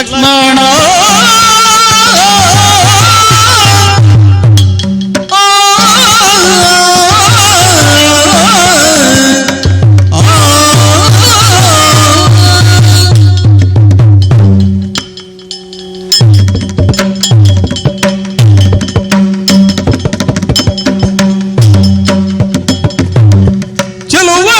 ಲಕ್ಷ್ಮಣ ಚೆಲುವ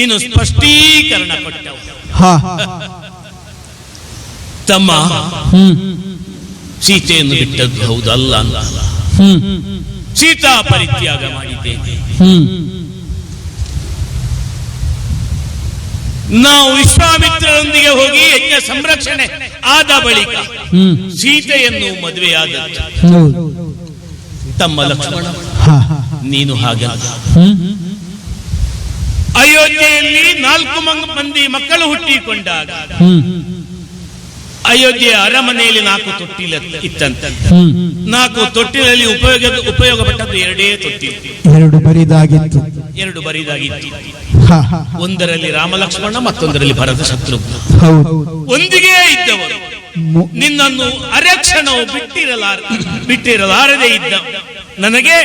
ನೀನು ಸ್ಪಷ್ಟೀಕರಣ ಕೊಟ್ಟವು. ತಮ್ಮ ಸೀತೆಯನ್ನು ಬಿಟ್ಟದ್ದು ಹೌದಲ್ಲ ಅಲ್ಲ ಸೀತಾ ಪರಿತ್ಯಾಗ ಮಾಡಿದ್ದೇನೆ ನಾವು ವಿಶ್ವಾಮಿತ್ರರೊಂದಿಗೆ ಹೋಗಿ ಯಜ್ಞ ಸಂರಕ್ಷಣೆ ಆದ ಬಳಿಕ ಸೀತೆಯನ್ನು ಮದುವೆಯಾದ ತಮ್ಮ ಲಕ್ಷ್ಮಣ ನೀನು ಹಾಗೆ ಅಯೋಧ್ಯೆಯಲ್ಲಿ ನಾಲ್ಕು ಮಂದಿ ಮಕ್ಕಳು ಹುಟ್ಟಿಕೊಂಡಾಗ ಅಯೋಧ್ಯೆಯ ಅರಮನೆಯಲ್ಲಿ ನಾಲ್ಕು ತೊಟ್ಟಿಲ ಇತ್ತಂತ. ನಾಲ್ಕು ತೊಟ್ಟಿಲಲ್ಲಿ ಉಪಯೋಗ ಉಪಯೋಗ ಪಟ್ಟದ್ದು ಎರಡೇ ತೊಟ್ಟಿಲು. ಎರಡು ಬರಿದಾಗಿತ್ತು. ಎರಡು ಬರಿದಾಗಿತ್ತು. ಒಂದರಲ್ಲಿ ರಾಮಲಕ್ಷ್ಮಣ ಮತ್ತೊಂದರಲ್ಲಿ ಭರತ ಶತ್ರು ಒಂದಿಗೆ ಇದ್ದವರು. ನಿನ್ನನ್ನು ಅರೆಕ್ಷಣವು ಬಿಟ್ಟಿರಲಾರ ಬಿಟ್ಟಿರಲಾರದೆ ಇದ್ದ. ನನಗೆ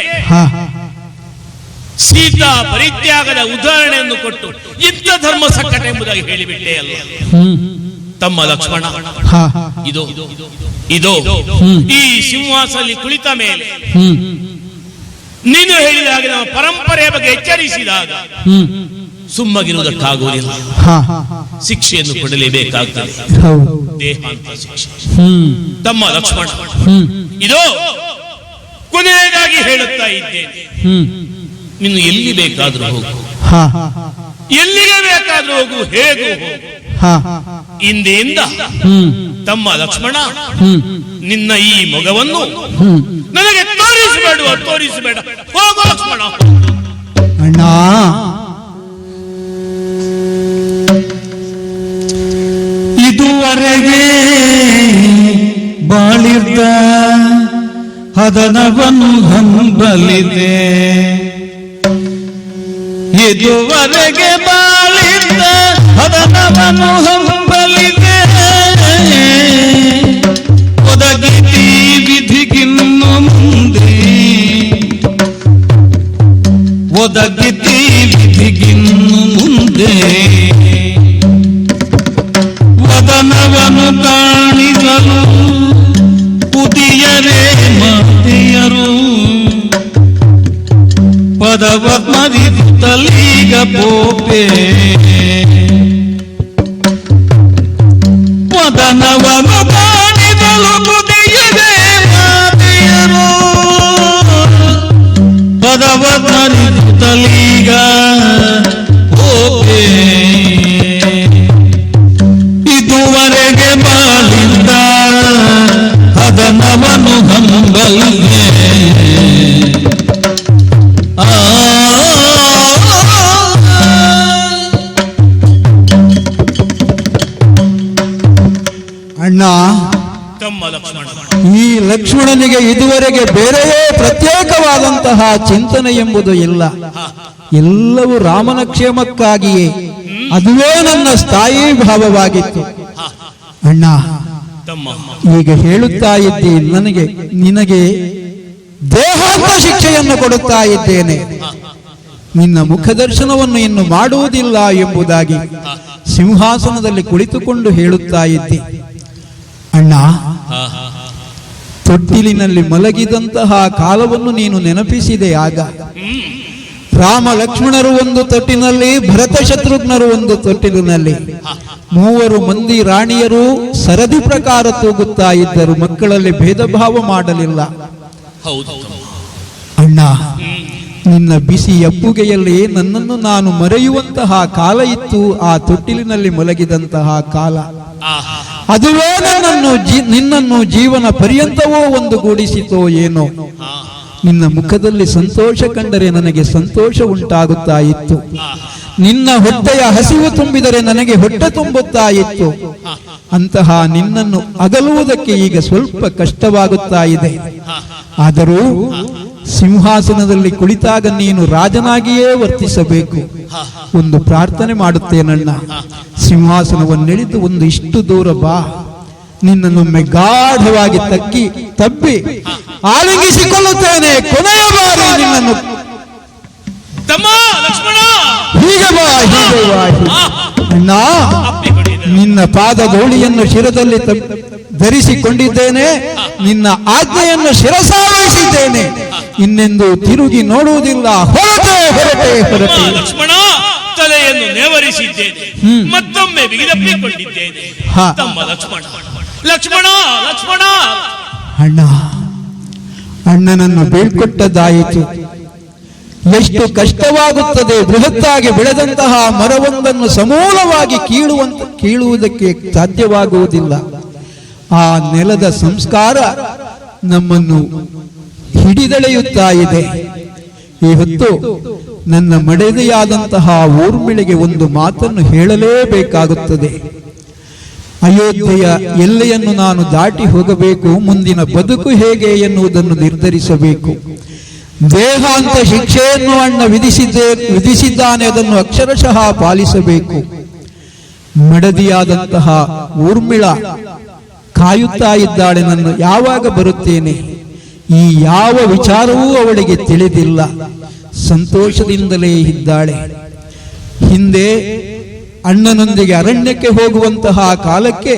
ಸೀತಾ ಪರಿತ್ಯಾಗದ ಉದಾಹರಣೆಯನ್ನು ಕೊಟ್ಟು ಇಂಥ ಧರ್ಮ ಸಂಕಟ ಎಂಬುದಾಗಿ ಹೇಳಿಬಿಟ್ಟೆ ಅಲ್ಲ. ತಮ್ಮ ಲಕ್ಷ್ಮಣ. ಇದು ಇದು ಈ ಸಿಂಹಾಸದಲ್ಲಿ ಕುಳಿತ ಮೇಲೆ ನೀನು ಹೇಳಿದಾಗ ನಮ್ಮ ಪರಂಪರೆಯ ಬಗ್ಗೆ ಎಚ್ಚರಿಸಿದಾಗ ಸುಮ್ಮಗಿರುವುದಕ್ಕಾಗುವುದಿಲ್ಲ. ಹಾ. ಶಿಕ್ಷೆಯನ್ನು ಕೊಡಲೇಬೇಕಾಗ್ತದೆ. ದೇಹಾಂತ ಶಿಕ್ಷೆ. ತಮ್ಮ ಲಕ್ಷ್ಮಣ. ಇದು ಕೊನೆಯದಾಗಿ ಹೇಳುತ್ತಾ ಇದ್ದೇನೆ. ಹ್ಮ್ ನೀನು ಎಲ್ಲಿ ಬೇಕಾದ್ರೂ ಹೋಗು. ಹಾ. ಎಲ್ಲಿಗೆ ಬೇಕಾದ್ರೂ ಹೋಗು ಹೇಗೂ ಹ್ಮ್. ತಮ್ಮ ಲಕ್ಷ್ಮಣ ನಿನ್ನ ಈ ಮೊಗವನ್ನು ನನಗೆ ತೋರಿಸಬೇಡ ತೋರಿಸಬೇಡ. ಹೋಗು ಲಕ್ಷ್ಮಣ. ಅಣ್ಣ. ಇದುವರೆಗೆ ಬಾಳಿದ್ದ ಹದನವನ್ನು ಹಂಬಲಿದೆ ಇದುವರೆಗೆ ಬಾಳಿದ್ದ ಹದನವನ್ನು ಬೇರೆಯೇ ಪ್ರತ್ಯೇಕವಾದಂತಹ ಚಿಂತನೆ ಎಂಬುದು ಇಲ್ಲ. ಎಲ್ಲವೂ ರಾಮನ ಕ್ಷೇಮಕ್ಕಾಗಿಯೇ. ಅದುವೇ ನನ್ನ ಸ್ಥಾಯಿ ಭಾವವಾಗಿತ್ತು. ಅಣ್ಣ ಈಗ ಹೇಳುತ್ತಾ ಇದ್ದಿ ನನಗೆ, ನಿನಗೆ ದೇಹಾಂತ ಶಿಕ್ಷೆಯನ್ನು ಕೊಡುತ್ತಾ ಇದ್ದೇನೆ. ನಿನ್ನ ಮುಖದರ್ಶನವನ್ನು ಇನ್ನು ಮಾಡುವುದಿಲ್ಲ ಎಂಬುದಾಗಿ ಸಿಂಹಾಸನದಲ್ಲಿ ಕುಳಿತುಕೊಂಡು ಹೇಳುತ್ತಾ ಇದ್ದೆ. ಅಣ್ಣ. ತೊಟ್ಟಿಲಿನಲ್ಲಿ ಮಲಗಿದಂತಹ ಕಾಲವನ್ನು ನೀನು ನೆನಪಿಸಿದೆ ಆಗ. ರಾಮ ಲಕ್ಷ್ಮಣರು ಒಂದು ತೊಟ್ಟಿನಲ್ಲಿ ಭರತ ಶತ್ರುಘ್ನರು ಒಂದು ತೊಟ್ಟಿಲಿನಲ್ಲಿ. ಮೂವರು ಮಂದಿ ರಾಣಿಯರು ಸರದಿ ಪ್ರಕಾರ ತೂಗುತ್ತಾ ಇದ್ದರು, ಮಕ್ಕಳಲ್ಲಿ ಭೇದ ಭಾವ ಮಾಡಲಿಲ್ಲ. ಅಣ್ಣ, ನಿನ್ನ ಬಿಸಿ ಅಪ್ಪುಗೆಯಲ್ಲಿ ನನ್ನನ್ನು ನಾನು ಮರೆಯುವಂತಹ ಕಾಲ ಇತ್ತು, ಆ ತೊಟ್ಟಿಲಿನಲ್ಲಿ ಮಲಗಿದಂತಹ ಕಾಲ. ಅದುವೇ ನನ್ನನ್ನು ನಿನ್ನನ್ನು ಜೀವನ ಪರ್ಯಂತವೋ ಒಂದು ಗೂಡಿಸಿತೋ ಏನೋ. ನಿನ್ನ ಮುಖದಲ್ಲಿ ಸಂತೋಷ ಕಂಡರೆ ನನಗೆ ಸಂತೋಷ ಉಂಟಾಗುತ್ತಾ ಇತ್ತು. ನಿನ್ನ ಹೊಟ್ಟೆಯ ಹಸಿವು ತುಂಬಿದರೆ ನನಗೆ ಹೊಟ್ಟೆ ತುಂಬುತ್ತಾ ಇತ್ತು. ಅಂತಹ ನಿನ್ನನ್ನು ಅಗಲುವುದಕ್ಕೆ ಈಗ ಸ್ವಲ್ಪ ಕಷ್ಟವಾಗುತ್ತಾ ಇದೆ. ಆದರೂ ಸಿಂಹಾಸನದಲ್ಲಿ ಕುಳಿತಾಗ ನೀನು ರಾಜನಾಗಿಯೇ ವರ್ತಿಸಬೇಕು. ಒಂದು ಪ್ರಾರ್ಥನೆ ಮಾಡುತ್ತೇನಣ್ಣ ಸಿಂಹಾಸನವನ್ನೆಳೆದು ಒಂದು ಇಷ್ಟು ದೂರ ಬಾ. ನಿನ್ನನ್ನೊಮ್ಮೆ ಗಾಢವಾಗಿ ತಕ್ಕಿ ತಬ್ಬಿ ಆಲಂಗಿಸಿಕೊಳ್ಳುತ್ತೇನೆ. ಕೊನೆಯ ಬಾರಿ ನಿನ್ನನ್ನು ಹೀಗೆ ಬಾ ಹೀಗೆ ಬಾ ಅಣ್ಣ ನಿನ್ನ ಪಾದ ಗೋಳಿಯನ್ನು ಶಿರದಲ್ಲಿ ಧರಿಸಿಕೊಂಡಿದ್ದೇನೆ. ನಿನ್ನ ಆಜ್ಞೆಯನ್ನು ಶಿರಸಾವಹಿಸಿದ್ದೇನೆ. ಇನ್ನೆಂದು ತಿರುಗಿ ನೋಡುವುದಿಲ್ಲ. ಹೊರಟೆ ಹೊರಟೆ ಹೊರಟೆ. ಲಕ್ಷ್ಮಣ ತಲೆಯನ್ನು ನೇವರಿಸಿದ್ದೇನೆ. ಮತ್ತೊಮ್ಮೆ ಬಿಗಿದಪ್ಪಿಕೊಂಡಿದ್ದೇನೆ ತಮ್ಮ ಲಕ್ಷ್ಮಣ. ಲಕ್ಷ್ಮಣ ಲಕ್ಷ್ಮಣ. ಅಣ್ಣ ಅಣ್ಣನನ್ನು ಬೀಳ್ಕೊಟ್ಟದ್ದಾಯಿತು. ಎಷ್ಟು ಕಷ್ಟವಾಗುತ್ತದೆ ಬೃಹತ್ತಾಗಿ ಬೆಳೆದಂತಹ ಮರವೊಂದನ್ನು ಸಮೂಲವಾಗಿ ಕೀಳುವಂತ ಕೀಳುವುದಕ್ಕೆ ಸಾಧ್ಯವಾಗುವುದಿಲ್ಲ. ಆ ನೆಲದ ಸಂಸ್ಕಾರ ನಮ್ಮನ್ನು ಹಿಡಿದೆಳೆಯುತ್ತಾ ಇದೆ. ಈ ಹೊತ್ತು ನನ್ನ ಮಡದಿಯಾದಂತಹ ಊರ್ಮಿಳಿಗೆ ಒಂದು ಮಾತನ್ನು ಹೇಳಲೇಬೇಕಾಗುತ್ತದೆ. ಅಯೋಧ್ಯೆಯ ಎಲ್ಲೆಯನ್ನು ನಾನು ದಾಟಿ ಹೋಗಬೇಕು, ಮುಂದಿನ ಬದುಕು ಹೇಗೆ ಎನ್ನುವುದನ್ನು ನಿರ್ಧರಿಸಬೇಕು. ದೇಹಾಂತ ಶಿಕ್ಷೆಯನ್ನು ಅಣ್ಣ ವಿಧಿಸಿದ್ದೇ, ವಿಧಿಸಿದ್ದಾನೆ, ಅದನ್ನು ಅಕ್ಷರಶಃ ಪಾಲಿಸಬೇಕು. ಮಡದಿಯಾದಂತಹ ಊರ್ಮಿಳ ಕಾಯುತ್ತಾ ಇದ್ದಾಳೆ, ನನ್ನ ಯಾವಾಗ ಬರುತ್ತೇನೆ? ಈ ಯಾವ ವಿಚಾರವೂ ಅವಳಿಗೆ ತಿಳಿದಿಲ್ಲ. ಸಂತೋಷದಿಂದಲೇ ಇದ್ದಾಳೆ. ಹಿಂದೆ ಅಣ್ಣನೊಂದಿಗೆ ಅರಣ್ಯಕ್ಕೆ ಹೋಗುವಂತಹ ಕಾಲಕ್ಕೆ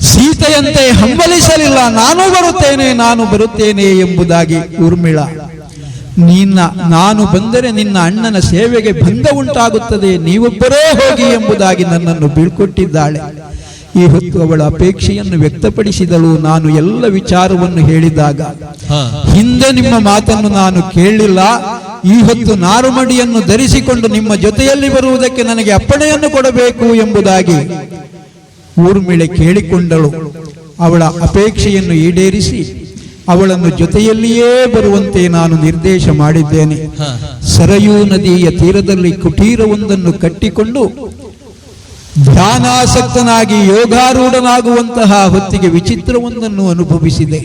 ಸೀತೆಯಂತೆ ಹಂಬಲಿಸಲಿಲ್ಲ. ನಾನು ಬರುತ್ತೇನೆ ನಾನು ಬರುತ್ತೇನೆ ಎಂಬುದಾಗಿ ಊರ್ಮಿಳ. ನಿನ್ನ, ನಾನು ಬಂದರೆ ನಿನ್ನ ಅಣ್ಣನ ಸೇವೆಗೆ ಭಂಗ ಉಂಟಾಗುತ್ತದೆ. ನೀವೊಬ್ಬರೇ ಹೋಗಿ ಎಂಬುದಾಗಿ ನನ್ನನ್ನು ಬೀಳ್ಕೊಟ್ಟಿದ್ದಾಳೆ. ಈ ಹೊತ್ತು ಅವಳ ಅಪೇಕ್ಷೆಯನ್ನು ವ್ಯಕ್ತಪಡಿಸಿದಳು. ನಾನು ಎಲ್ಲ ವಿಚಾರವನ್ನು ಹೇಳಿದಾಗ ಹಿಂದೆ ನಿಮ್ಮ ಮಾತನ್ನು ನಾನು ಕೇಳಲಿಲ್ಲ. ಈ ಹೊತ್ತು ನಾರುಮಡಿಯನ್ನು ಧರಿಸಿಕೊಂಡು ನಿಮ್ಮ ಜೊತೆಯಲ್ಲಿ ಬರುವುದಕ್ಕೆ ನನಗೆ ಅಪ್ಪಣೆಯನ್ನು ಕೊಡಬೇಕು ಎಂಬುದಾಗಿ ಊರ್ಮಿಳೆ ಕೇಳಿಕೊಂಡಳು. ಅವಳ ಅಪೇಕ್ಷೆಯನ್ನು ಈಡೇರಿಸಿ ಅವಳನ್ನು ಜೊತೆಯಲ್ಲಿಯೇ ಬರುವಂತೆ ನಾನು ನಿರ್ದೇಶ ಮಾಡಿದ್ದೇನೆ. ಸರಯೂ ನದಿಯ ತೀರದಲ್ಲಿ ಕುಟೀರವೊಂದನ್ನು ಕಟ್ಟಿಕೊಂಡು ಧ್ಯಾನಾಸಕ್ತನಾಗಿ ಯೋಗಾರೂಢನಾಗುವಂತಹ ಹೊತ್ತಿಗೆ ವಿಚಿತ್ರವೊಂದನ್ನು ಅನುಭವಿಸಿದೆ.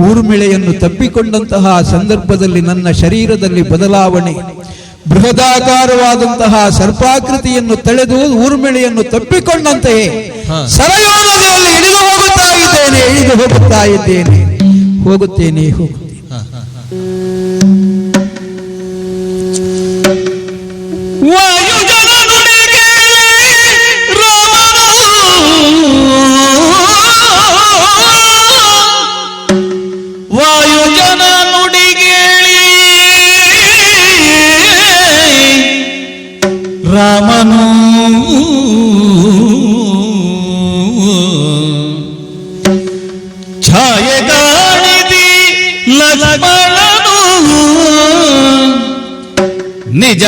ಊರ್ಮಿಳೆಯನ್ನು ತಪ್ಪಿಕೊಂಡಂತಹ ಸಂದರ್ಭದಲ್ಲಿ ನನ್ನ ಶರೀರದಲ್ಲಿ ಬದಲಾವಣೆ ಬೃಹದಾಕಾರವಾದಂತಹ ಸರ್ಪಾಕೃತಿಯನ್ನು ತಳೆದು ಊರ್ಮಿಳೆಯನ್ನು ತಪ್ಪಿಕೊಂಡಂತೆಯೇ ಸರಯೂ ನದಿಯಲ್ಲಿ ಇಳಿದು ಹೋಗುತ್ತಾ ಇದ್ದೇನೆ ಇಳಿದು ಹೋಗುತ್ತಾ ಇದ್ದೇನೆ. ಹೋಗುತ್ತೇನೆ ಹೋಗುತ್ತೇನೆ ನಿಜ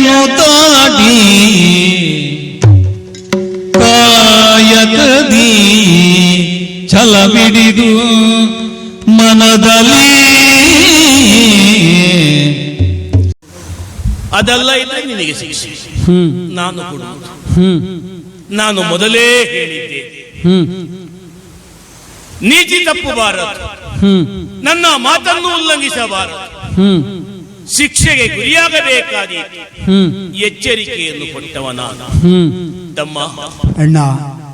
ಮಾಯೆಯನ್ನು ತಾಡಿ ಕಾಯಕದಿ ಛಲವಿಡಿದು ಮನದಲ್ಲಿ. ಅದೆಲ್ಲ ಇಲ್ಲ ನಿನಗೆ ಶಿಕ್ಷೆ ನಾನು ಕೊಡು ನಾನು ಮೊದಲೇ ಹೇಳಿದ್ದೆ. ನೀತಿ ತಪ್ಪಬಾರದು ನನ್ನ ಮಾತನ್ನು ಉಲ್ಲಂಘಿಸಬಾರದು. ಶಿಕ್ಷೆಗೆ ಗುರಿಯಾಗಬೇಕಾದೀತು ಹ್ಮ್. ಎಚ್ಚರಿಕೆಯನ್ನು ಕೊಟ್ಟವ ನಾನು ಹ್ಮ್. ತಮ್ಮ ಅಣ್ಣ.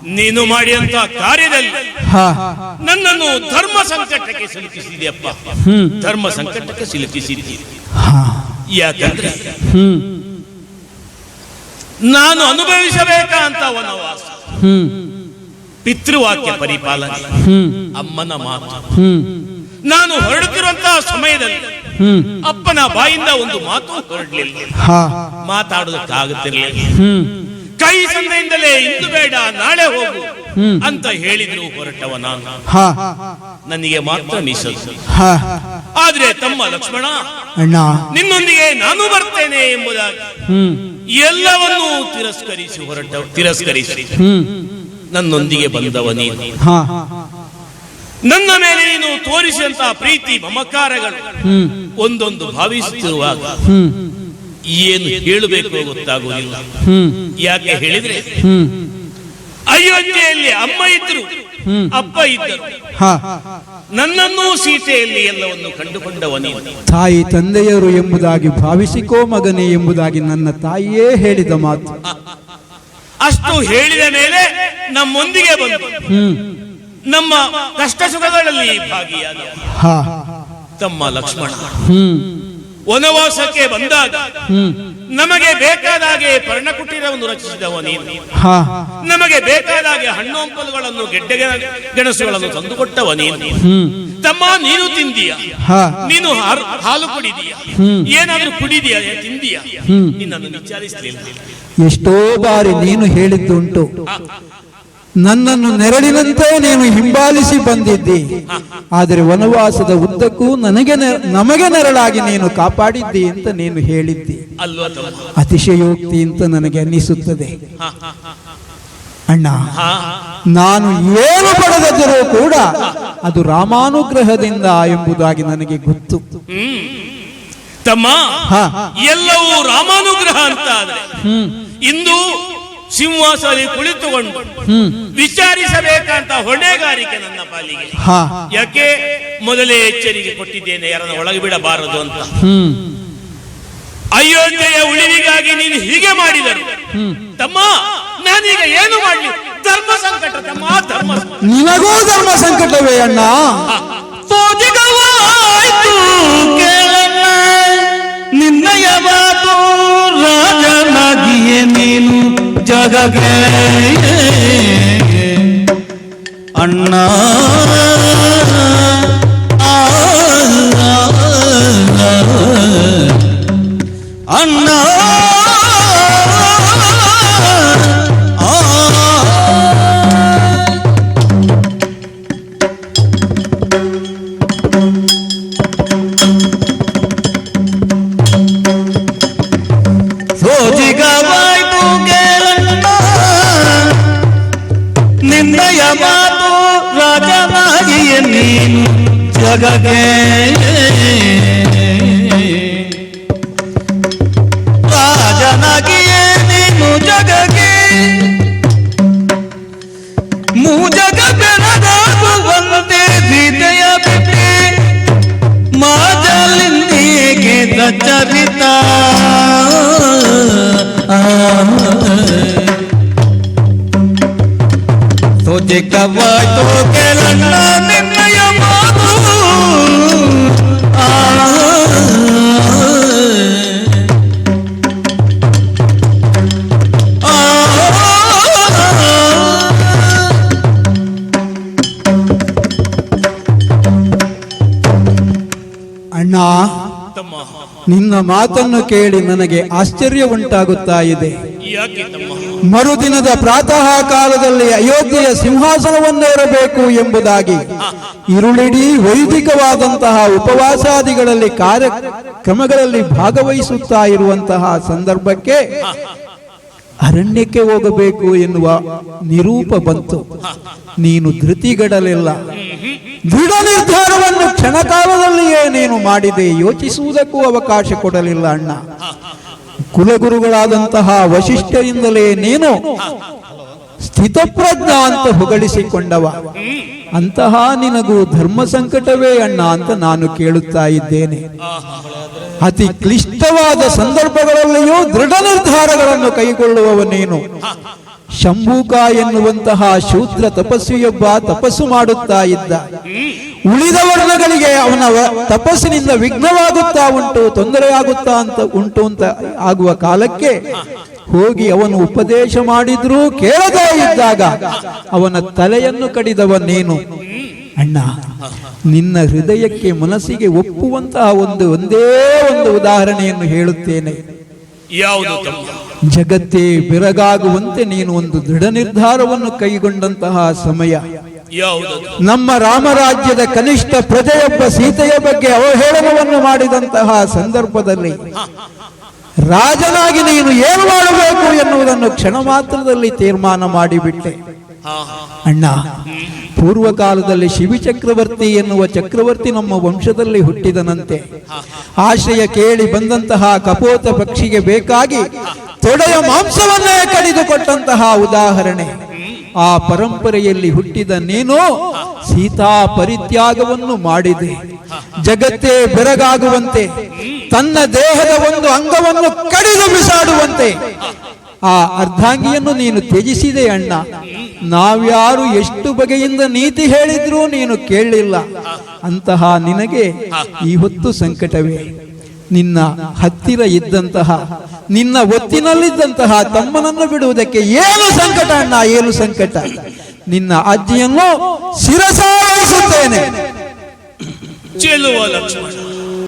ನೀನು ಮಾಡಿದಂತ ಕಾರ್ಯದಲ್ಲಿ ಹಾ. ನನ್ನನ್ನು ಧರ್ಮ ಸಂಕಟಕ್ಕೆ ಸಿಲುಕಿಸಿದೆಯಪ್ಪ. ಹ್ಮ್. ಧರ್ಮ ಸಂಕಟಕ್ಕೆ ಸಿಲುಕಿಸಿದ್ದೀರಿ ಹಾ. ಯಾಕಂದ್ರೆ ಹ್ಮ್. ನಾನು ಅನುಭವಿಸಬೇಕಂತ ವನವಾಸ ಹ್ಮ್. ಪಿತೃವಾಕ್ಯ ಪರಿಪಾಲನೆ. ಹ್ಮ್. ಅಮ್ಮನ ಮಾತು. ಹ್ಮ್. ನಾನು ಹೊರಡುತ್ತಿರುವಂತಹ ಸಮಯದಲ್ಲಿ ಅಪ್ಪನ ಬಾಯಿಂದ ಒಂದು ಮಾತು ಹೊರಡಲಿಲ್ಲ. ಹಾ. ಮಾತಾಡೋದಕ್ಕಾಗುತ್ತಿರಲಿಲ್ಲ ಕೈ ಸಂದೆಯಿಂದಲೇ ಇಂದು ಬೇಡ ನಾಳೆ ಹೋಗು. ಅಂತ ಹೇಳಿದ್ರು ಹೊರಟವ ನಾನು. ಹಾ. ನನಗೆ ಮಾತ್ರ ಮೀಸಲು. ಹಾ. ಆದ್ರೆ ತಮ್ಮ ಲಕ್ಷ್ಮಣ ಅಣ್ಣ. ನಿನ್ನೊಂದಿಗೆ ನಾನು ಬರ್ತೇನೆ ಎಂಬುದಾಗಿ ಎಲ್ಲವನ್ನೂ ತಿರಸ್ಕರಿಸಿ ಹೊರಟವ ತಿರಸ್ಕರಿಸಿ. ನನ್ನೊಂದಿಗೆ ಬಂದವ ನೀನು. ನನ್ನ ಮೇಲೆ ನೀನು ತೋರಿಸಿದಂತಹ ಪ್ರೀತಿ ಮಮಕಾರಗಳು. ಒಂದೊಂದು ಭಾವಿಸುತ್ತಿರುವಾಗ ಏನು ಹೇಳಬೇಕು ಗೊತ್ತಾಗುವುದಿಲ್ಲ. ಯಾಕೆ ಹೇಳಿದ್ರೆ ಅಯೋಧ್ಯೆಯಲ್ಲಿ ಅಮ್ಮ ಇದ್ರು. ಅಪ್ಪ ಇದ್ದರು. ನನ್ನನ್ನು ಸೀತೆಯಲ್ಲಿ ಎಲ್ಲವನ್ನು ಕಂಡುಕೊಂಡವನೇ ತಾಯಿ ತಂದೆಯರು ಎಂಬುದಾಗಿ ಭಾವಿಸಿಕೋ ಮಗನೇ ಎಂಬುದಾಗಿ ನನ್ನ ತಾಯಿಯೇ ಹೇಳಿದ ಮಾತು. ಅಷ್ಟು ಹೇಳಿದ ಮೇಲೆ ನಮ್ಮೊಂದಿಗೆ ಬಂದು ನಮ್ಮ ಕಷ್ಟ ಸುಖಗಳಲ್ಲಿ ಭಾಗಿಯಾದ ಹಾ. ತಮ್ಮ ಲಕ್ಷ್ಮಣ. ವನವಾಸಕ್ಕೆ ಬಂದಾಗ ನಮಗೆ ಬೇಕಾದಾಗೆ ಪರ್ಣಕುಟೀರವನ್ನು ರಚಿಸಿದವ ನೀನು. ನಮಗೆ ಬೇಕಾದಾಗೆ ಹಣ್ಣು ಹಂಪಲುಗಳನ್ನು ಗೆಡ್ಡೆ ಗೆಣಸುಗಳನ್ನು ತಂದುಕೊಟ್ಟವ ನೀನು. ತಮ್ಮ ನೀನು ತಿಂದೀಯ. ನೀನು ಹಾಲು ಕುಡಿದೀಯ. ಏನಾದರೂ ಕುಡಿದೀಯ ತಿಂದೀಯ. ನಿನ್ನನ್ನು ವಿಚಾರಿಸಲಿಲ್ಲ. ಎಷ್ಟೋ ಬಾರಿ ನೀನು ಹೇಳಿದ್ದುಂಟು. ನನ್ನನ್ನು ನೆರಳಿನಂತೆ ನೀನು ಹಿಂಬಾಲಿಸಿ ಬಂದಿದ್ದಿ ಆದರೆ ವನವಾಸದ ಉದ್ದಕ್ಕೂ ನನಗೆ ನಮಗೆ ನೆರಳಾಗಿ ನೀನು ಕಾಪಾಡಿದ್ದಿ ಅಂತ ನೀನು ಹೇಳಿದ್ದಿ ಅತಿಶಯೋಕ್ತಿ ಅಂತ ನನಗೆ ಅನ್ನಿಸುತ್ತದೆ. ಅಣ್ಣ ನಾನು ಏನು ಪಡೆದರೂ ಕೂಡ ಅದು ರಾಮಾನುಗ್ರಹದಿಂದ ಎಂಬುದಾಗಿ ನನಗೆ ಗೊತ್ತು ತಮ್ಮ ಹಾ. ಎಲ್ಲವೂ ರಾಮಾನುಗ್ರಹ ಅಂತ ಆದ್ರೆ ಇಂದು ಸಿಂಹಾಸನ ಕುಳಿತುಕೊಂಡು ವಿಚಾರಿಸಬೇಕಂತ ಹೊಣೆಗಾರಿಕೆ ನನ್ನ ಪಾಲಿಗೆ. ಯಾಕೆ? ಮೊದಲೇ ಎಚ್ಚರಿಕೆ ಕೊಟ್ಟಿದ್ದೇನೆ ಯಾರನ್ನು ಒಳಗೆ ಬಿಡಬಾರದು ಅಂತ. ಅಯೋಧ್ಯೆಯ ಉಳಿವಿಗಾಗಿ ನೀನು ಹೀಗೆ ಮಾಡಿದರು. ತಮ್ಮ ನಾನೀಗ ಏನು ಮಾಡಲಿ? ಧರ್ಮ ಸಂಕಟ ತಮ್ಮ ಧರ್ಮ. ನಿನಗೂ ಧರ್ಮ ಸಂಕಟವೇ ಅಣ್ಣ? ಸೋಜಿಗವಾಯ್ತು ಕೇಳಣ್ಣ ಜಗಗೆ ಅಣ್ಣ ಆ, ಅಣ್ಣ ಜಗಗೆ ಮೂಜಗ ಬೆಳಗಾಗು ಒಂದೇ ಸೀತೆಯ ನಿನ್ನ ಮಾತನ್ನು ಕೇಳಿ ನನಗೆ ಆಶ್ಚರ್ಯ ಉಂಟಾಗುತ್ತಾ ಇದೆ ಮರುದಿನದ ಪ್ರಾತಃ ಕಾಲದಲ್ಲಿ ಅಯೋಧ್ಯೆಯ ಸಿಂಹಾಸನವನ್ನೇರಬೇಕು ಎಂಬುದಾಗಿ ಇರುಳಿಡೀ ವೈದಿಕವಾದಂತಹ ಉಪವಾಸಾದಿಗಳಲ್ಲಿ ಕಾರ್ಯಕ್ರಮಗಳಲ್ಲಿ ಭಾಗವಹಿಸುತ್ತಾ ಇರುವಂತಹ ಸಂದರ್ಭಕ್ಕೆ ಅರಣ್ಯಕ್ಕೆ ಹೋಗಬೇಕು ಎನ್ನುವ ನಿರೂಪ ಬಂತು. ನೀನು ಧೃತಿಗಡಲಿಲ್ಲ. ದೃಢ ನಿರ್ಧಾರವನ್ನು ಕ್ಷಣಕಾಲದಲ್ಲಿಯೇ ನೀನು ಮಾಡಿದೆ, ಯೋಚಿಸುವುದಕ್ಕೂ ಅವಕಾಶ ಕೊಡಲಿಲ್ಲ ಅಣ್ಣ. ಕುಲಗುರುಗಳಾದಂತಹ ವಶಿಷ್ಠರಿಂದಲೇ ನೀನು ಸ್ಥಿತಪ್ರಜ್ಞ ಅಂತ ಹೊಗಳಿಸಿಕೊಂಡವ. ಅಂತಹ ನಿನಗೂ ಧರ್ಮ ಸಂಕಟವೇ ಅಣ್ಣ ಅಂತ ನಾನು ಕೇಳುತ್ತಾ ಇದ್ದೇನೆ. ಅತಿ ಕ್ಲಿಷ್ಟವಾದ ಸಂದರ್ಭಗಳಲ್ಲಿಯೂ ದೃಢ ನಿರ್ಧಾರಗಳನ್ನು ಕೈಗೊಳ್ಳುವವ ನೀನು. ಶಂಭೂಕ ಎನ್ನುವಂತಹ ಶೂದ್ರ ತಪಸ್ವಿಯೊಬ್ಬ ತಪಸ್ಸು ಮಾಡುತ್ತಾ ಇದ್ದ. ಉಳಿದ ವರ್ಣಗಳಿಗೆ ಅವನ ತಪಸ್ಸಿನಿಂದ ವಿಘ್ನವಾಗುತ್ತಾ ಉಂಟು, ತೊಂದರೆಯಾಗುತ್ತಾ ಅಂತ ಉಂಟು ಅಂತ ಆಗುವ ಕಾಲಕ್ಕೆ ಹೋಗಿ ಅವನು ಉಪದೇಶ ಮಾಡಿದ್ರೂ ಕೇಳದೇ ಇದ್ದಾಗ ಅವನ ತಲೆಯನ್ನು ಕಡಿದವ ನೀನು. ಅಣ್ಣ, ನಿನ್ನ ಹೃದಯಕ್ಕೆ ಮನಸ್ಸಿಗೆ ಒಪ್ಪುವಂತಹ ಒಂದು, ಒಂದೇ ಒಂದು ಉದಾಹರಣೆಯನ್ನು ಹೇಳುತ್ತೇನೆ. ಯಾವುದು ಜಗತ್ತೇ ಬೆರಗಾಗುವಂತೆ ನೀನು ಒಂದು ದೃಢ ನಿರ್ಧಾರವನ್ನು ಕೈಗೊಂಡಂತಹ ಸಮಯ. ನಮ್ಮ ರಾಮರಾಜ್ಯದ ಕನಿಷ್ಠ ಪ್ರಜೆಯೊಬ್ಬ ಸೀತೆಯ ಬಗ್ಗೆ ಅವಹೇಳನವನ್ನು ಮಾಡಿದಂತಹ ಸಂದರ್ಭದಲ್ಲಿ ರಾಜನಾಗಿ ನೀನು ಏನು ಮಾಡಬೇಕು ಎನ್ನುವುದನ್ನು ಕ್ಷಣ ಮಾತ್ರದಲ್ಲಿ ತೀರ್ಮಾನ ಮಾಡಿಬಿಟ್ಟೆ. ಅಣ್ಣ ಪೂರ್ವ ಕಾಲದಲ್ಲಿ ಶಿವಿ ಚಕ್ರವರ್ತಿ ಎನ್ನುವ ಚಕ್ರವರ್ತಿ ನಮ್ಮ ವಂಶದಲ್ಲಿ ಹುಟ್ಟಿದನಂತೆ. ಆಶ್ರಯ ಕೇಳಿ ಬಂದಂತಹ ಕಪೋತ ಪಕ್ಷಿಗೆ ಬೇಕಾಗಿ ತೊಡೆಯ ಮಾಂಸವನ್ನೇ ಕಡಿದುಕೊಟ್ಟಂತಹ ಉದಾಹರಣೆ. ಆ ಪರಂಪರೆಯಲ್ಲಿ ಹುಟ್ಟಿದ ನೀನು ಸೀತಾ ಪರಿತ್ಯಾಗವನ್ನು ಮಾಡಿದೆ. ಜಗತ್ತೇ ಬೆರಗಾಗುವಂತೆ, ತನ್ನ ದೇಹದ ಒಂದು ಅಂಗವನ್ನು ಕಡಿದು ಬಿಸಾಡುವಂತೆ. ಆ ಅರ್ಧಾಂಗಿಯನ್ನು ನೀನು ತ್ಯಜಿಸಿದೆ ಅಣ್ಣ. ನಾವ್ಯಾರು ಎಷ್ಟು ಬಗೆಯಿಂದ ನೀತಿ ಹೇಳಿದ್ರೂ ನೀನು ಕೇಳಲಿಲ್ಲ. ಅಂತಹ ನಿನಗೆ ಈ ಹೊತ್ತು ಸಂಕಟವೇ. ನಿನ್ನ ಹತ್ತಿರ ಇದ್ದಂತಹ, ನಿನ್ನ ಒತ್ತಿನಲ್ಲಿದ್ದಂತಹ ತಮ್ಮನನ್ನು ಬಿಡುವುದಕ್ಕೆ ಏನು ಸಂಕಟ ಅಣ್ಣ? ಏನು ಸಂಕಟ? ನಿನ್ನ ಅಜ್ಜಿಯನ್ನು ಶಿರಸಾಗಿಸುತ್ತೇನೆ ಚೆಲುವ ಲಕ್ಷ್ಮಣ.